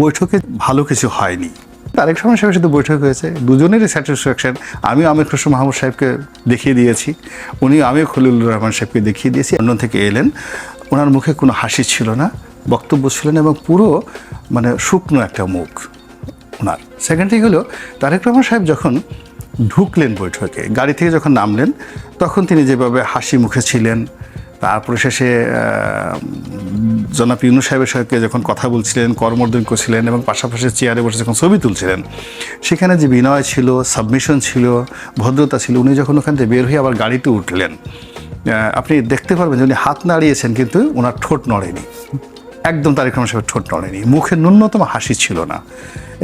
বৈঠকে ভালো কিছু হয়নি। তারেক রহমান সাহেবের সাথে বৈঠক হয়েছে, দুজনেরই স্যাটিসফ্যাকশন আমিও আমির খসরু মাহমুদ সাহেবকে দেখিয়ে দিয়েছি উনি আমিও খলিলুর রহমান সাহেবকে দেখিয়ে দিয়েছি। লন্ডন থেকে এলেন, ওনার মুখে কোনো হাসি ছিল না, বক্তব্য ছিল না এবং পুরো মানে শুকনো একটা মুখ ওনার। সেকেন্ড থিং হলো, তারেক রহমান সাহেব যখন ঢুকলেন বৈঠকে, গাড়ি থেকে যখন নামলেন, তখন তিনি যেভাবে হাসি মুখে ছিলেন তারপরে শেষে জনাব ইউনু সাহেবের সঙ্গে যখন কথা বলছিলেন, করমর্দন করছিলেন এবং পাশাপাশি চেয়ারে বসে যখন ছবি তুলছিলেন, সেখানে যে বিনয় ছিল সাবমিশন ছিল, ভদ্রতা ছিল, উনি যখন ওখান থেকে বের হয়ে আবার গাড়িতে উঠলেন আপনি দেখতে পারবেন যে উনি হাত নাড়িয়েছেন, কিন্তু ওনার ঠোঁট নড়েনি। একদম তারিক রহমান সাহেবের ঠোঁট নড়েনি। মুখে ন্যূনতম হাসি ছিল না।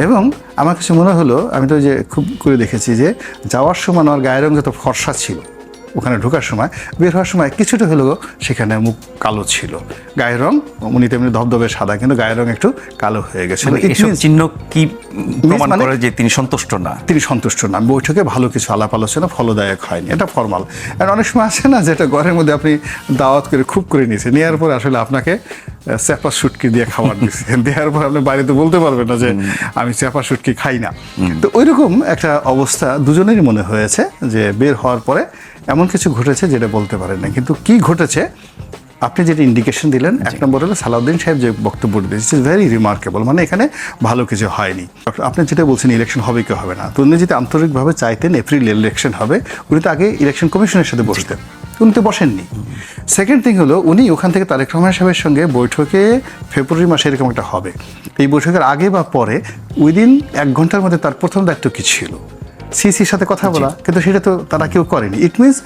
এবং আমার কাছে মনে হলো, আমি তো যে খুব করে দেখেছি যে, যাওয়ার সময় আমার গায়ের রং যত ফর্সা ছিল। ওখানে ঢোকার সময় বের হওয়ার সময় কিছুটা হলেও সেখানে মুখ কালো ছিল। গায়ের রং উনি তেমনি ধবধবে সাদা কিন্তু গায়ের রং একটু কালো হয়ে গেছে। মানে চিহ্ন কি প্রমাণ মানে- করে যে তিনি সন্তুষ্ট না? তিনি সন্তুষ্ট না। বৈঠকে ভালো কিছু আলাপ আলোচনা ফলদায়ক হয়নি। এটা ফর্মাল আর অনেক সময় আছে না যেটা ঘরের মধ্যে আপনি দাওয়াত করে খুব করে নিয়েছেন। নেওয়ার পর আসলে আপনাকে চ্যাপা সুটকি দিয়ে খাবার দিচ্ছেন। দেওয়ার পর আপনি বাড়িতে বলতে পারবেন না যে আমি চ্যাপা সুটকি খাই না। তো ওইরকম একটা অবস্থা দুজনেরই মনে হয়েছে যে বের হওয়ার পরে এমন কিছু ঘটেছে যেটা বলতে পারেন না। কিন্তু কি ঘটেছে? আপনি যেটা ইন্ডিকেশন দিলেন এক নম্বর হলো সালাউদ্দিন সাহেব যে বক্তব্য দিয়েছে ভেরি রিমার্কেবল মানে এখানে ভালো কিছু হয়নি। আপনি যেটা বলছেন ইলেকশন হবে কি হবে না? তো উনি যদি আন্তরিকভাবে চাইতেন এপ্রিল ইলেকশন হবে উনি তো আগে ইলেকশন কমিশনের সাথে বসতেন। উনি তো বসেননি। সেকেন্ড থিং হলো উনি ওখান থেকে তারেক রহমান সাহেবের সঙ্গে বৈঠকে ফেব্রুয়ারি মাসে এরকম একটা হবে। এই বৈঠকের আগে বা পরে উইদিন এক ঘণ্টার মধ্যে তার প্রথম দায়িত্ব কী ছিল? সিসির সাথে কথা বলা কিন্তু সেটা তো তারা কেউ করেনি। ইট মিনস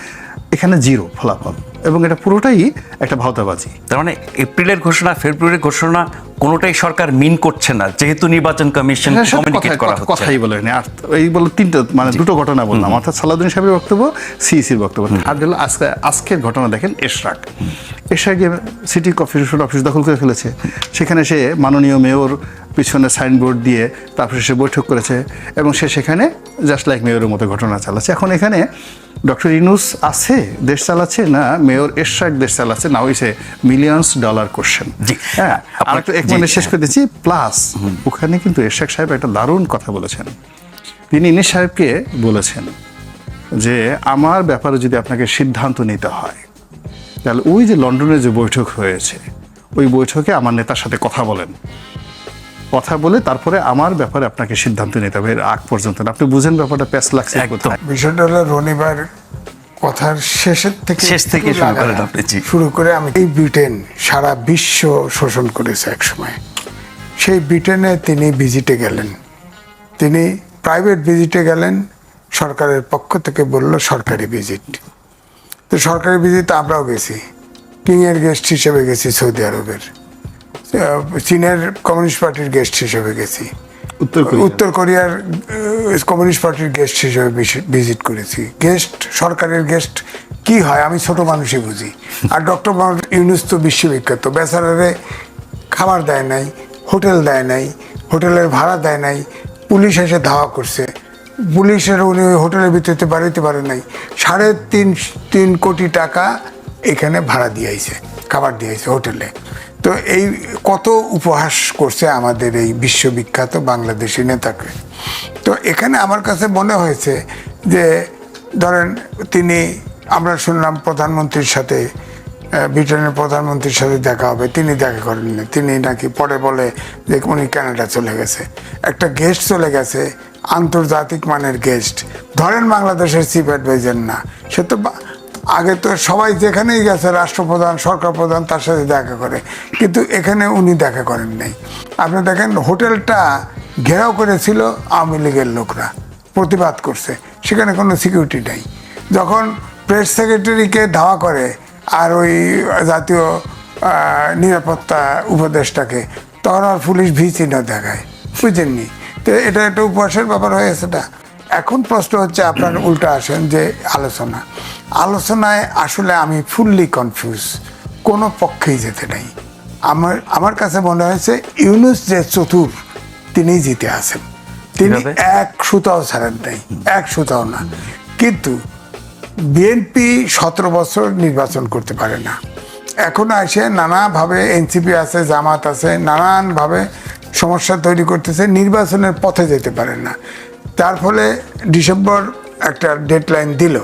এখানে জিরো ফলাফল। এবং এটা পুরোটাই একটা ভাওতাবাজি। তার মানে এপ্রিলের ঘোষণা ফেব্রুয়ারির ঘোষণা কোনোটাই সরকার মিন করছে না যেহেতু নির্বাচন কমিশন হ্যাঁ, কমিউনিকেট করা হচ্ছে। কথাই বলেনি আর এই বলে তিনটা মানে দুটো ঘটনা বললাম। অর্থাৎ সালাউদ্দিন সাহেবের বক্তব্য সিইসির বক্তব্য। আর হলো আজকে আজকের ঘটনা দেখেন Eshrak. Eshrak city office office দখল করে ফেলেছে সেখানে সে মাননীয় মেয়র পিছনে সাইনবোর্ড দিয়ে তারপরে সে বৈঠক করেছে এবং সে সেখানে জাস্ট লাইক মেয়রের মতো ঘটনা চালাচ্ছে। এখন এখানে ডক্টর ইনুস আছে দেশ চালাচ্ছে না মেয়র এশরাক দেশ চালাচ্ছে না হইছে মিলিয়ন্স ডলার কোশ্চেন জি। হ্যাঁ আর এক জি, মিনিট শেষ করে দিচ্ছি। প্লাস ওখানে কিন্তু এরশাক সাহেব একটা দারুণ কথা বলেছেন। তিনি ইনিস সাহেবকে বলেছেন যে আমার ব্যাপারে যদি আপনাকে সিদ্ধান্ত নিতে হয় তাহলে ওই যে লন্ডনে যে বৈঠক হয়েছে ওই বৈঠকে আমার নেতার সাথে কথা বলেন। কথা বলে তারপরে আমার ব্যাপারে আপনাকে সিদ্ধান্ত নিতে হবে। এর আগ পর্যন্ত আপনি বুঝেন ব্যাপারটা প্যাস লাগছে বিষয়টা হলো রনিবার কথার শেষের থেকে শেষ থেকে শুরু করেন আপনি, জি। শুরু করে আমি এই ব্রিটেন সারা বিশ্ব শোষণ করেছে এক সময় সেই ব্রিটেনে তিনি ভিজিটে গেলেন। তিনি প্রাইভেট ভিজিটে গেলেন সরকারের পক্ষ থেকে বলল সরকারি ভিজিট। তো সরকারি ভিজিট আমরাও গেছি। কিংয়ের গেস্ট হিসেবে গেছি সৌদি আরবের। চীনের কমিউনিস্ট পার্টির গেস্ট হিসেবে গেছি। উত্তর কোরিয়ার কমিউনিস্ট পার্টির গেস্ট হিসেবে ভিজিট করেছি। গেস্ট সরকারের গেস্ট কি হয়, আমি ছোট মানুষই বুঝি। আর ডক্টর মোহাম্মদ ইউনুস তো বিশ্ববিখ্যাত। বেচারারে খাবার দেয় নাই, হোটেল দেয় নাই, হোটেলের ভাড়া দেয় নাই, পুলিশ এসে ধাওয়া করছে। পুলিশের উনি হোটেলের ভিতরে বাড়িতে পারে নাই। সাড়ে তিন তিন কোটি টাকা এখানে ভাড়া দিয়েছে খাবার দিয়েছে হোটেলে। তো এই কত উপহাস করছে আমাদের এই বিশ্ববিখ্যাত বাংলাদেশি নেতাকে। তো এখানে আমার কাছে মনে হয়েছে যে, ধরেন তিনি, আমরা শুনলাম প্রধানমন্ত্রীর সাথে ব্রিটেনের প্রধানমন্ত্রীর সাথে দেখা হবে, তিনি দেখা করেননি। তিনি নাকি পরে বলে যে, উনি কানাডা চলে গেছে। একটা গেস্ট চলে গেছে, আন্তর্জাতিক মানের গেস্ট। ধরেন বাংলাদেশের চিফ অ্যাডভাইজার না, সে তো আগে তো সবাই যেখানেই গেছে, রাষ্ট্রপ্রধান সরকার প্রধান তার সাথে দেখা করে। কিন্তু এখানে উনি দেখা করেন নাই। আপনি দেখেন, হোটেলটা ঘেরাও করেছিল আওয়ামী লীগের লোকরা, প্রতিবাদ করছে। সেখানে কোনো সিকিউরিটি নেই। যখন প্রেস সেক্রেটারিকে ধাওয়া করে, আর ওই জাতীয় নিরাপত্তা উপদেষ্টাকে, তখন আর পুলিশ ভি চিহ্ন দেখায়। বুঝেননি? তো এটা একটা উপহাসের ব্যাপার হয়েছে না? এখন প্রশ্ন হচ্ছে আপনার উল্টা আসেন যে আলোচনা। আলোচনায় আসলে আমি ফুললি কনফিউজ কোনো পক্ষেই যেতে নাই। আমার আমার কাছে মনে হয়েছে ইউনুস যে চতুর তিনি জিতে আছেন। তিনি এক সুতাও ছাড়েন নাই। এক সুতাও না। কিন্তু বিএনপি সতেরো বছর নির্বাচন করতে পারে না। এখন আসে নানাভাবে এনসিপি আছে জামাত আছে নানানভাবে সমস্যা তৈরি করতেছে নির্বাচনের পথে যেতে পারে না। তার ফলে ডিসেম্বর একটা ডেডলাইন দিল।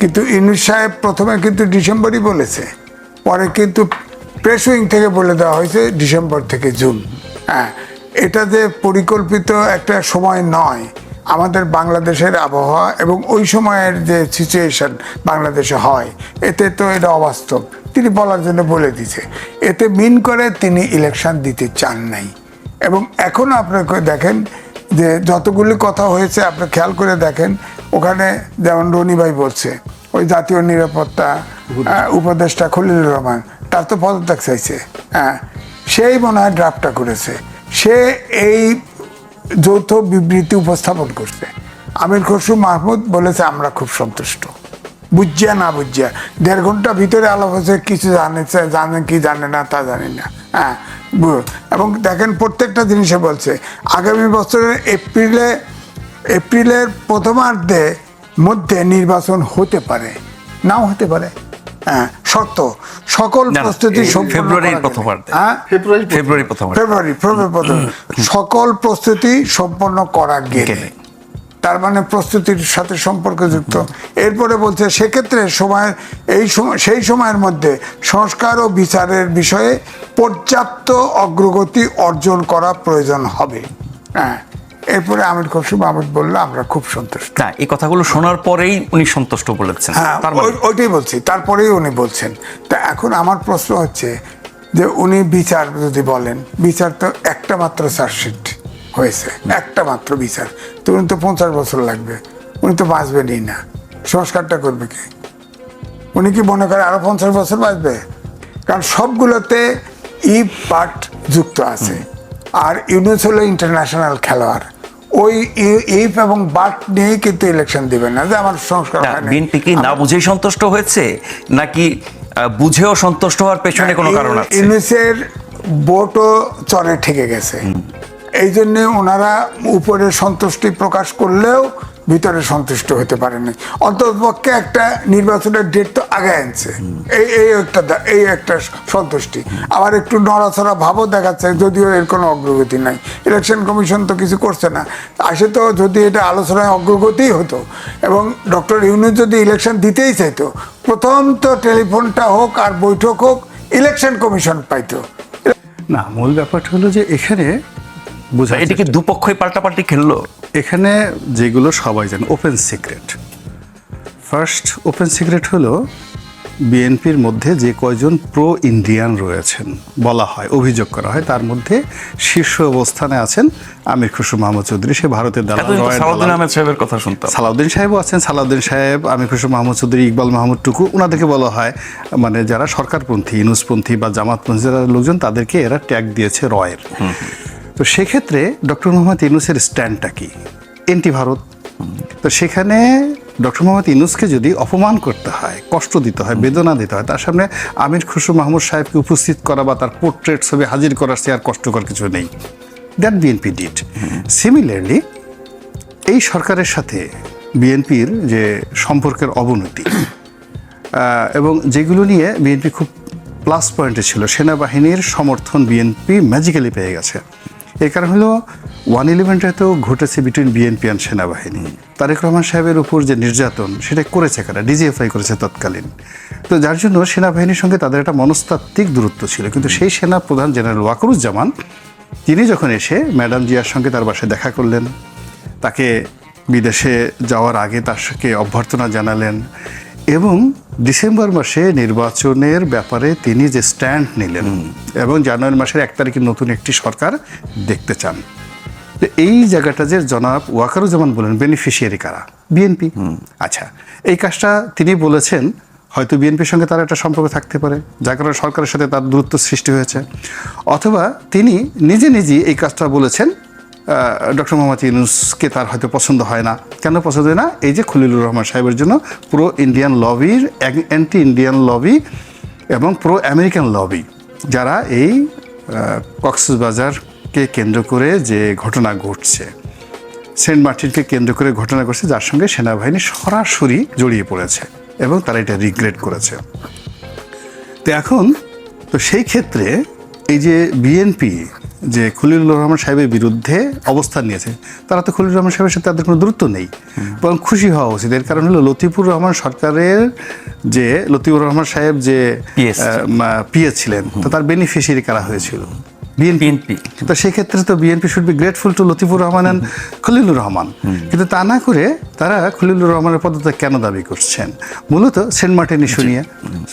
কিন্তু ইউনুস সাহেব প্রথমে কিন্তু ডিসেম্বরই বলেছে। পরে কিন্তু প্রেস উইং থেকে বলে দেওয়া হয়েছে ডিসেম্বর থেকে জুন। হ্যাঁ এটা যে পরিকল্পিত একটা সময় নয়, আমাদের বাংলাদেশের আবহাওয়া এবং ওই সময়ের যে সিচুয়েশন বাংলাদেশে হয়, এতে তো এটা অবাস্তব। তিনি বলার জন্য বলে দিছে এতে মিন করে তিনি ইলেকশন দিতে চান নাই। এবং এখন আপনাকে দেখেন যে যতগুলি কথা হয়েছে আপনি খেয়াল করে দেখেন ওখানে যেমন রনি ভাই বলছে ওই জাতীয় নিরাপত্তা উপদেষ্টা। খলিলুর রহমান তার তো পদত্যাগ চাইছে। হ্যাঁ সেই মনে হয় ড্রাফটটা করেছে। সে এই যৌথ বিবৃতি উপস্থাপন করছে। আমির খসরু মাহমুদ বলেছে আমরা খুব সন্তুষ্ট। বুঝিয়া না বুঝিয়া দেড় ঘণ্টা ভিতরে আলাপ হচ্ছে কিছু জানে জানে কি জানে না তা জানি না। হ্যাঁ এবং দেখেন প্রত্যেকটা জিনিসে বলছে আগামী বছরের এপ্রিলে এপ্রিলের প্রথমার্ধে মধ্যে নির্বাচন হতে পারে নাও হতে পারে। হ্যাঁ শর্ত সকল প্রস্তুতি ফেব্রুয়ারির প্রথমার্ধে। হ্যাঁ? ফেব্রুয়ারি ফেব্রুয়ারি প্রথম ফেব্রুয়ারি ফেব্রুয়ারি প্রথম সকল প্রস্তুতি সম্পন্ন করা গেলে। তার মানে প্রস্তুতির সাথে সম্পর্কযুক্ত। এরপরে বলছে সেক্ষেত্রে সময় এই সময় সেই সময়ের মধ্যে সংস্কার ও বিচারের বিষয়ে পর্যাপ্ত অগ্রগতি অর্জন করা প্রয়োজন হবে। হ্যাঁ এরপরে আমির খসরু মাহমুদ বলল আমরা খুব সন্তুষ্ট। না এই কথাগুলো শোনার পরেই উনি সন্তুষ্ট বলেছেন। হ্যাঁ তার মানে ওইটাই বলছি তারপরেই উনি বলছেন। তা এখন আমার প্রশ্ন হচ্ছে যে উনি বিচার যদি বলেন বিচার তো একটা মাত্র চার্জশিট। হয়েছে। একটা মাত্র বিচার। তো উনি তো পঞ্চাশ বছর লাগবে। উনি তো বাঁচবেনই না। সংস্কারটা করবে কি? উনি কি মনে করে আরও পঞ্চাশ বছর বাঁচবে? কারণ সবগুলোতে ই পার্ট যুক্ত আছে। আর ইউনুস হলো ইন্টারন্যাশনাল খেলোয়াড়। ওই ইফ এবং বাট কিন্তু ইলেকশন দিবেন না যে আমার সংস্কার বিএনপি কি না বুঝেই সন্তুষ্ট হয়েছে? নাকি বুঝেও সন্তুষ্ট হওয়ার পেছনে কোনো কারণ আছে? ইউনুসের বোটও চরে ঠেকে গেছে। এই জন্যে ওনারা উপরে সন্তুষ্টি প্রকাশ করলেও ভিতরে সন্তুষ্ট হতে পারেনি। অন্ততপক্ষে একটা নির্বাচনের ডেট তো আগে আনছে। এই এই একটা এই একটা সন্তুষ্টি। আবার একটু নড়াচড়া ভাবও দেখাচ্ছে, যদিও এর কোনো অগ্রগতি নাই। ইলেকশন কমিশন তো কিছু করছে না। আসে তো যদি এটা আলোচনায় অগ্রগতি হতো এবং ডক্টর ইউনুস যদি ইলেকশন দিতেই চাইতো, প্রথম তো টেলিফোনটা হোক আর বৈঠক হোক ইলেকশন কমিশন পাইতো। না, মূল ব্যাপারটা হলো যে এখানে বোঝা এটা কি দুপক্ষই পাল্টাপাল্টি খেললো? এখানে যেগুলো সবাই জানে open secret first open secret হলো বিএনপির মধ্যে যে কয়জন প্রো ইন্ডিয়ান রয়েছেন বলা হয় অভিযোগ করা হয় তার মধ্যে শীর্ষ অবস্থানে আছেন আমির খুশরু মাহমুদ চৌধুরী সে ভারতের সাহেবের কথা শুনতাম। সালাউদ্দিন সাহেবও আছেন সালাউদ্দিন সাহেব আমির খুশরু মাহমুদ চৌধুরী ইকবাল মাহমুদ টুকু ওনাদেরকে বলা হয় মানে যারা সরকারপন্থী ইনুসপন্থী বা জামাতপন্থী যারা লোকজন তাদেরকে এরা ট্যাগ দিয়েছে রয়ের তো সেক্ষেত্রে ডক্টর মোহাম্মদ ইনুসের স্ট্যান্ডটা কি? এন্টি ভারত। তো সেখানে ডক্টর মোহাম্মদ ইউনুসকে যদি অপমান করতে হয়, কষ্ট দিতে হয়, বেদনা দিতে হয়, তার সামনে আমির খুশরু মাহমুদ সাহেবকে উপস্থিত করা বা তার পোর্ট্রেট ছবি হাজির করার সে আর কষ্টকর কিছু নেই। That BNP did. সিমিলারলি, এই সরকারের সাথে বিএনপির যে সম্পর্কের অবনতি এবং যেগুলো নিয়ে বিএনপি খুব প্লাস পয়েন্টে ছিল, সেনাবাহিনীর সমর্থন বিএনপি ম্যাজিক্যালি পেয়ে গেছে। এর কারণ হলো ওয়ান ইলেভেনটা তো ঘটেছে বিটুইন বিএনপি অ্যান্ড সেনাবাহিনী। তারেক রহমান সাহেবের উপর যে নির্যাতন, সেটা করেছে কারা? ডিজিএফআই করেছে তৎকালীন। তো যার জন্য সেনাবাহিনীর সঙ্গে তাদের একটা মনস্তাত্ত্বিক দূরত্ব ছিল। কিন্তু সেই সেনা প্রধান জেনারেল ওয়াকরুজ্জামান, তিনি যখন এসে ম্যাডাম জিয়ার সঙ্গে তার বাসায় দেখা করলেন, তাকে বিদেশে যাওয়ার আগে তার সঙ্গে অভ্যর্থনা জানালেন এবং ডিসেম্বর মাসে নির্বাচনের ব্যাপারে তিনি যে স্ট্যান্ড নিলেন এবং জানুয়ারি মাসের এক তারিখে নতুন একটি সরকার দেখতে চান। এই জায়গাটা যে জনাব ওয়াকারুজ্জামান বলেন বেনিফিশিয়ারি কারা? বিএনপি আচ্ছা এই কাজটা তিনি বলেছেন হয়তো বিএনপির সঙ্গে তার একটা সম্পর্ক থাকতে পারে যার কারণে সরকারের সাথে তার দূরত্ব সৃষ্টি হয়েছে। অথবা তিনি নিজে নিজেই এই কাজটা বলেছেন ডক্টর মোহাম্মদ ইউনুসকে তার হয়তো পছন্দ হয় না। কেন পছন্দ হয় না? এই যে খলিলুর রহমান সাহেবের জন্য প্রো ইন্ডিয়ান লবির অ্যান্টি ইন্ডিয়ান লবি এবং প্রো আমেরিকান লবি, যারা এই কক্সবাজারকে কেন্দ্র করে যে ঘটনা ঘটছে, সেন্ট মার্টিনকে কেন্দ্র করে ঘটনা ঘটছে, যার সঙ্গে সেনাবাহিনী সরাসরি জড়িয়ে পড়েছে এবং তারা এটা রিগ্রেট করেছে। তো এখন, তো সেই ক্ষেত্রে এই যে বিএনপি যে খলিলুর রহমান সাহেবের বিরুদ্ধে অবস্থান নিয়েছে। তারা তো খলিলুর রহমান সাহেবের সাথে তাদের কোনো দূরত্ব নেই। বরং খুশি হওয়া উচিত। এর কারণ হলো লতিফুর রহমান সরকারের যে লতিফুর রহমান সাহেব যে PS পিএ ছিলেন। তো তার বেনিফিশিয়ারি কারা হয়েছিল? বিএনপি তো সেক্ষেত্রে তো BNP should be grateful to Latifur Rahman and Khalilur Rahman. কিন্তু তা না করে তারা খলিলুর রহমানের পদত্যাগ কেন দাবি করছেন? মূলত সেন্ট মার্টিন ইস্যু নিয়ে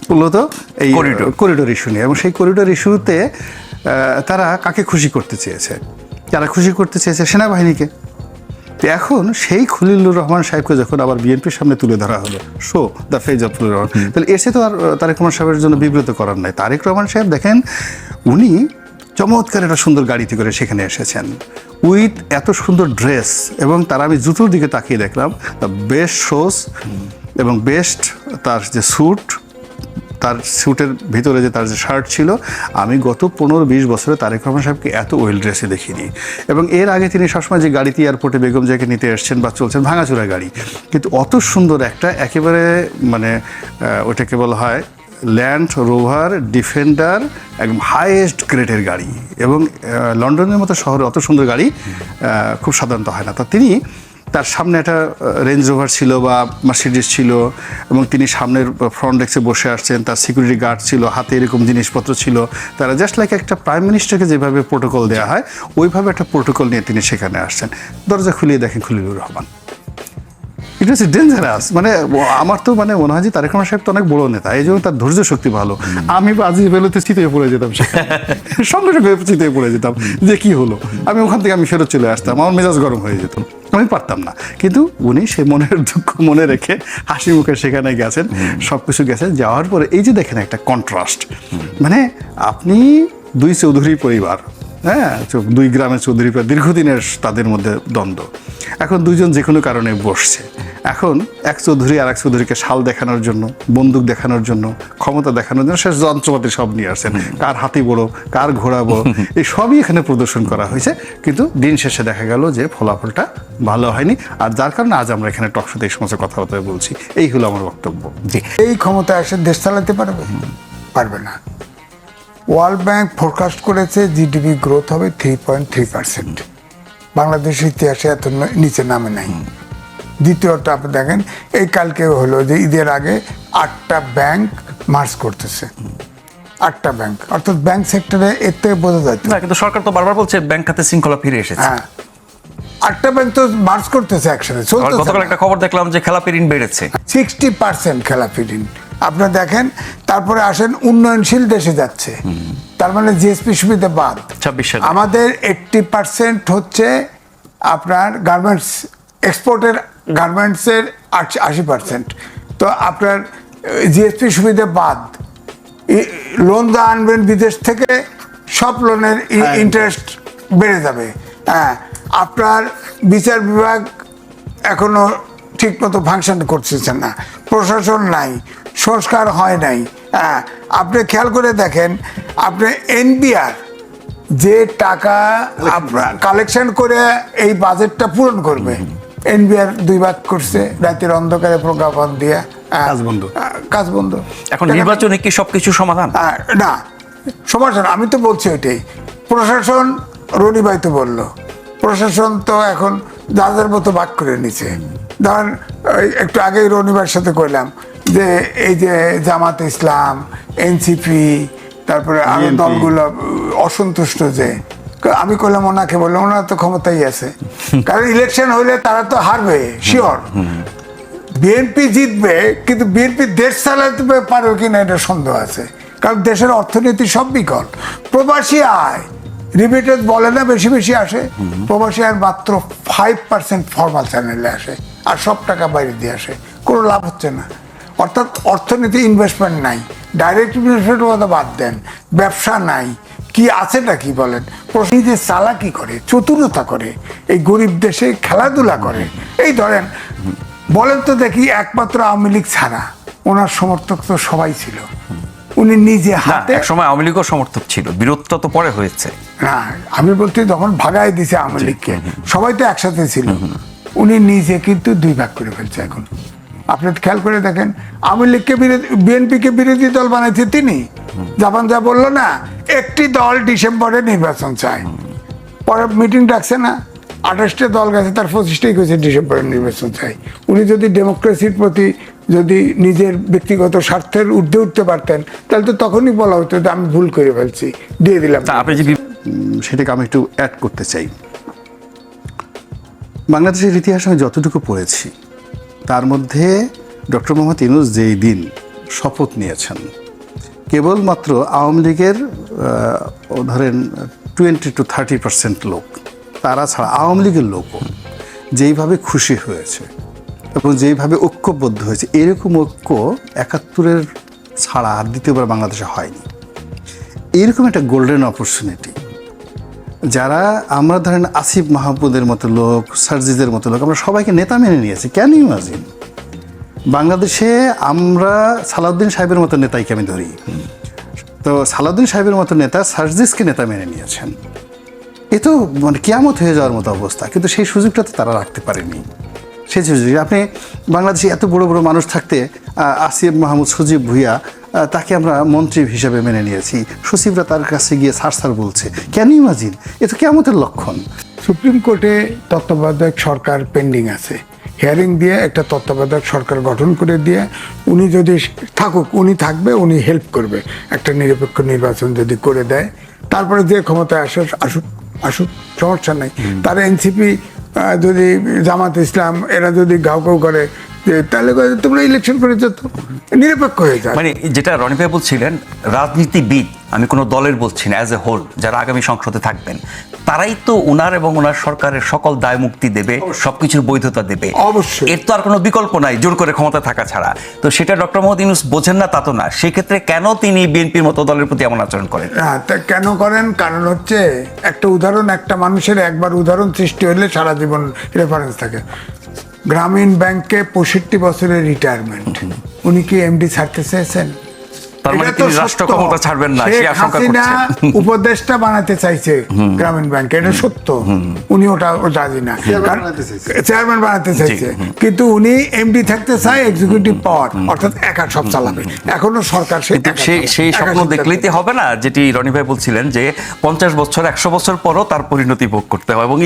মূলত এই করিডোর। করিডোর ইস্যু নিয়ে। এবং সেই করিডোর ইস্যুতে তারা কাকে খুশি করতে চেয়েছে? তারা খুশি করতে চেয়েছে সেনাবাহিনীকে। তো এখন সেই খলিলুর রহমান সাহেবকে যখন আবার বিএনপির সামনে তুলে ধরা হলো show the face of Rahman তাহলে এসে তো আর তারেক রহমান সাহেবের জন্য বিব্রত করার নাই। তারেক রহমান সাহেব দেখেন উনি চমৎকার একটা সুন্দর গাড়িতে করে সেখানে এসেছেন। উইথ এত সুন্দর ড্রেস এবং তার আমি জুতোর দিকে তাকিয়ে দেখলাম দ্য বেস্ট শোস এবং বেস্ট তার যে স্যুট তার স্যুটের ভিতরে যে তার যে শার্ট ছিল, আমি গত পনেরো বিশ বছরে তারেক রহমান সাহেবকে এত ওয়েল ড্রেসে দেখিনি। এবং এর আগে তিনি সবসময় যে গাড়িতে এয়ারপোর্টে বেগম জায়গাকে নিতে এসছেন বা চলছেন, ভাঙাচোরা গাড়ি। কিন্তু অত সুন্দর একটা একেবারে মানে ওটাকে বলা হয় ল্যান্ড রোভার ডিফেন্ডার একদম হাইয়েস্ট গ্রেডের গাড়ি। এবং লন্ডনের মতো শহরে অত সুন্দর গাড়ি খুব সাধারণত হয় না। তা তিনি তার সামনে একটা রেঞ্জ রোভার ছিল বা মার্সিডিস ছিল এবং তিনি সামনের ফ্রন্ট ডেস্কে বসে আসছেন। তার সিকিউরিটি গার্ড ছিল, হাতে এরকম জিনিসপত্র ছিল। তারা জাস্ট লাইক একটা প্রাইম মিনিস্টারকে যেভাবে প্রোটোকল দেওয়া হয়, ওইভাবে একটা প্রোটোকল নিয়ে তিনি সেখানে আসছেন। দরজা খুলিয়ে দেখেন Khalilur Rahman. It is dangerous মানে আমার তো মানে মনে হয় যে তারেক রহমান সাহেব তো অনেক বড় নেতা এই জন্য তার ধৈর্য শক্তি ভালো। আমি আজি বেরোতে চিতে পড়ে যেতাম। সঙ্গে সঙ্গে চিতে পড়ে যেতাম যে কি হলো। আমি ওখান থেকে আমি ফেরত চলে আসতাম আমার মেজাজ গরম হয়ে যেত। আমি পারতাম না। কিন্তু উনি সেই মনের দুঃখ মনে রেখে হাসি মুখে সেখানে গেছেন সব কিছু গেছেন। যাওয়ার পরে এই যে দেখেন একটা কন্ট্রাস্ট মানে আপনি দুই চৌধুরী পরিবার হ্যাঁ দুই গ্রামের চৌধুরী পরিবার দীর্ঘদিনের তাদের মধ্যে দ্বন্দ্ব। এখন দুইজন যে কোনো কারণে বসছে। এখন এক চৌধুরী আর এক চৌধুরীকে শাল দেখানোর জন্য বন্দুক দেখানোর জন্য ক্ষমতা দেখানোর জন্য শেষ যন্ত্রপাতি সব নিয়ে আসছেন। কার হাতি বড় কার ঘোড়া বড় এই সবই এখানে প্রদর্শন করা হয়েছে। কিন্তু দিন শেষে দেখা গেল যে ফলাফলটা ভালো হয়নি। আর যার কারণে আজ আমরা এখানে টকশোতে এই সমস্ত কথাবার্তা বলছি। এই হলো আমার বক্তব্য। জি। এই ক্ষমতা এসে দেশ চালাতে পারবে? পারবে না। ওয়ার্ল্ড ব্যাংক ফোরকাস্ট করেছে জিডিপি গ্রোথ হবে থ্রি পয়েন্ট থ্রি পার্সেন্ট বাংলাদেশের ইতিহাসে এত নিচে নামে নাই। দ্বিতীয়ত আপনি দেখেন এই কালকে হলো যে ঈদের আগে আটটা ব্যাংক মার্চ করতেছে। আটটা ব্যাংক অর্থাৎ ব্যাংক সেক্টরে এর থেকে বোঝা যাচ্ছে না কিন্তু সরকার তো বারবার বলছে ব্যাংক খাতে শৃঙ্খলা ফিরে এসেছে। হ্যাঁ। আটটা ব্যাংক তো মার্চ করতেছে একসাথে গতকাল একটা খবর দেখলাম যে খেলাপি ঋণ বেড়েছে। সিক্সটি পার্সেন্ট খেলাপি ঋণ। আপনারা দেখেন তারপরে আসেন উন্নয়নশীল দেশে যাচ্ছে। তার মানে জিএসপি সুবিধা বাদ। 26 সালে। আমাদের এইটটি পার্সেন্ট হচ্ছে আপনার গার্মেন্টস এক্সপোর্টের গার্মেন্টসের আশি পার্সেন্ট তো আপনার জিএসপি সুবিধা বাদ। লোন যা আনবেন বিদেশ থেকে সব লোনের ইন্টারেস্ট বেড়ে যাবে। হ্যাঁ আপনার বিচার বিভাগ এখনও ঠিক মতো ফাংশন করতেছে না। প্রশাসন নাই সংস্কার হয় নাই। হ্যাঁ আপনি খেয়াল করে দেখেন আপনি এনবিআর যে টাকা আপনার কালেকশন করে এই বাজেটটা পূরণ করবে। এনবিআর দুই ভাগ করছে রাতের অন্ধকারে প্রজ্ঞাপন দিয়ে। কাজ বন্ধ। কাজ বন্ধ। এখন নির্বাচনে কি সবকিছু সমাধান? না সমাধান আমি তো বলছি ওইটাই। প্রশাসন রনিবাই তো বলল। প্রশাসন তো এখন যাদের মতো ভাগ করে নিছে। ধরেন একটু আগেই রনিবার সাথে কইলাম যে এই যে জামাত ইসলাম এনসিপি তারপরে আরও দলগুলো অসন্তুষ্ট যে আমি কইলাম ওনাকে বললাম ওনার তো ক্ষমতাই আছে। কারণ ইলেকশন হইলে তারা তো হারবে শিওর বিএনপি জিতবে কিন্তু বিএনপি দেশ চালাতে পারবে কিনা এটা সন্দেহ আছে। কারণ দেশের অর্থনীতি সব বিকল প্রবাসী আয় রিমিটেড বলে না বেশি বেশি আসে। প্রবাসী আয় মাত্র ফাইভ পার্সেন্ট ফর্মাল চ্যানেলে আসে আর সব টাকা বাইরে দিয়ে আসে। কোনো লাভ হচ্ছে না। অর্থাৎ অর্থনীতি ইনভেস্টমেন্ট নাই। ডাইরেক্ট ইনভেস্টমেন্ট কথা বাদ দেন। ব্যবসা নাই। কি আছেটা কি বলেন? প্রশ্ন যে চালাকি করে? চতুরতা করে? এই গরিব দেশে খেলাধুলা করে? এই ধরেন বলেন তো দেখি একমাত্র আওয়ামী লীগ ছাড়া ওনার সমর্থক তো সবাই ছিল। উনি নিজে হাতে এক সময় আওয়ামী লীগও সমর্থক ছিল। বিরোধটা তো পরে হয়েছে। না আমি বলছি যখন ভাগায় দিছে আওয়ামী লীগকে। সবাই তো একসাথে ছিল। উনি নিজে কিন্তু দুই ভাগ করে ফেলছে এখন। আপনি খেয়াল করে দেখেন আওয়ামী লীগকে বিরোধী বিএনপিকে বিরোধী দল বানাইছে তিনি। জাপান যা বলল না একটি দল ডিসেম্বরে নির্বাচন চায়। পরে মিটিং ডাকছে না, আঠাশটা দল গেছে, তার পঁচিশটাই করেছে ডিসেম্বরে নির্বাচন চাই উনি যদি ডেমোক্রেসির প্রতি যদি নিজের ব্যক্তিগত স্বার্থের ঊর্ধ্বে উঠতে পারতেন, তাহলে তো তখনই বলা হতো যে আমি ভুল করে ফেলছি, দিয়ে দিলাম। আপনি যদি সেটাকে আমি একটু অ্যাড করতে চাই। বাংলাদেশের ইতিহাস আমি যতটুকু পড়েছি, তার মধ্যে ডক্টর মোহাম্মদ ইনুস যেই দিন শপথ নিয়েছেন কেবলমাত্র আওয়ামী লীগের ধরেন টোয়েন্টি টু থার্টি পার্সেন্ট লোক, তারা ছাড়া আওয়ামী লীগের লোকও যেইভাবে খুশি হয়েছে এবং যেইভাবে ঐক্যবদ্ধ হয়েছে, এরকম ঐক্য একাত্তরের ছাড়া আর দ্বিতীয়বার বাংলাদেশে হয়নি। এরকম একটা গোল্ডেন অপরচুনিটি যারা আমরা ধরেন আসিফ মাহমুদের মতো লোক, সার্জিদের মতো লোক, আমরা সবাইকে নেতা মেনে নিয়েছি। কেন ইমাজিন বাংলাদেশে আমরা সালাউদ্দিন সাহেবের মতো নেতাইকে আমি ধরি। তো সালাউদ্দিন সাহেবের মতো নেতা সার্জিসকে নেতা মেনে নিয়েছেন। এ তো মানে কেয়ামত হয়ে যাওয়ার মতো অবস্থা, কিন্তু সেই সুযোগটা তো তারা রাখতে পারেনি। সেই সুযোগ, আপনি বাংলাদেশে এত বড় বড় মানুষ থাকতে আসিফ মাহমুদ, সজীব ভুইয়া তাকে আমরা মন্ত্রী হিসেবে মেনে নিয়েছি। সচিবরা তার কাছে গিয়ে সার সার বলছে। কেন ইমাজিন? এ তো কেমতের লক্ষণ। সুপ্রিম কোর্টে তত্ত্বাবধায়ক সরকার পেন্ডিং আছে। হিয়ারিং দিয়ে একটা তত্ত্বাবধায়ক সরকার গঠন করে দিয়ে উনি যদি থাকুক উনি থাকবে উনি হেল্প করবে। একটা নিরপেক্ষ নির্বাচন যদি করে দেয় তারপরে যে ক্ষমতায় আসুক আসুক আসুক সমস্যা নেই। তার এনসিপি যদি জামাত ইসলাম এরা যদি গাউ গাও করে যে তাহলে তোমরা ইলেকশন করে যেত নিরপেক্ষ হয়ে যায় মানে যেটা রনি ভাই বলছিলেন রাজনীতিবিদ আমি কোনো দলের বলছি না অ্যাজ এ হোল যারা আগামী সংসদে থাকবেন তারাই তো ওনার এবং ওনার সরকারের সকল দায় মুক্তি দেবে সবকিছুর বৈধতা দেবে। অবশ্যই। এর তো আর কোনো বিকল্প নাই জোর করে ক্ষমতা থাকা ছাড়া। তো সেটা ডক্টর মোহাম্মদ ইউনুস বোঝেন না তা তো না। সেক্ষেত্রে কেন তিনি বিএনপির মতো দলের প্রতি এমন আচরণ করেন? হ্যাঁ তা কেন করেন? কারণ হচ্ছে একটা উদাহরণ একটা মানুষের একবার উদাহরণ সৃষ্টি হলে সারা জীবন রেফারেন্স থাকে। গ্রামীণ ব্যাংকে পঁয়ষট্টি বছরের রিটায়ারমেন্ট উনি কি এমডি ছাড়তে চেয়েছেন? মানে। উপদেষ্টা বানাতে চাইছে গ্রামীণ ব্যাংকে এটা সত্য। উনি ওটা রাজি না। চেয়ারম্যান বানাতে চাইছে। কিন্তু উনি এমডি থাকতে চায় এক্সিকিউটিভ পাওয়ার অর্থাৎ একা সব চালাবে। এখনও সরকার সেই স্বপ্ন দেখলেই হবে না যেটি রনি ভাই বলছিলেন যে পঞ্চাশ বছর একশো বছর পরও তার পরিণতি ভোগ করতে হয় এবং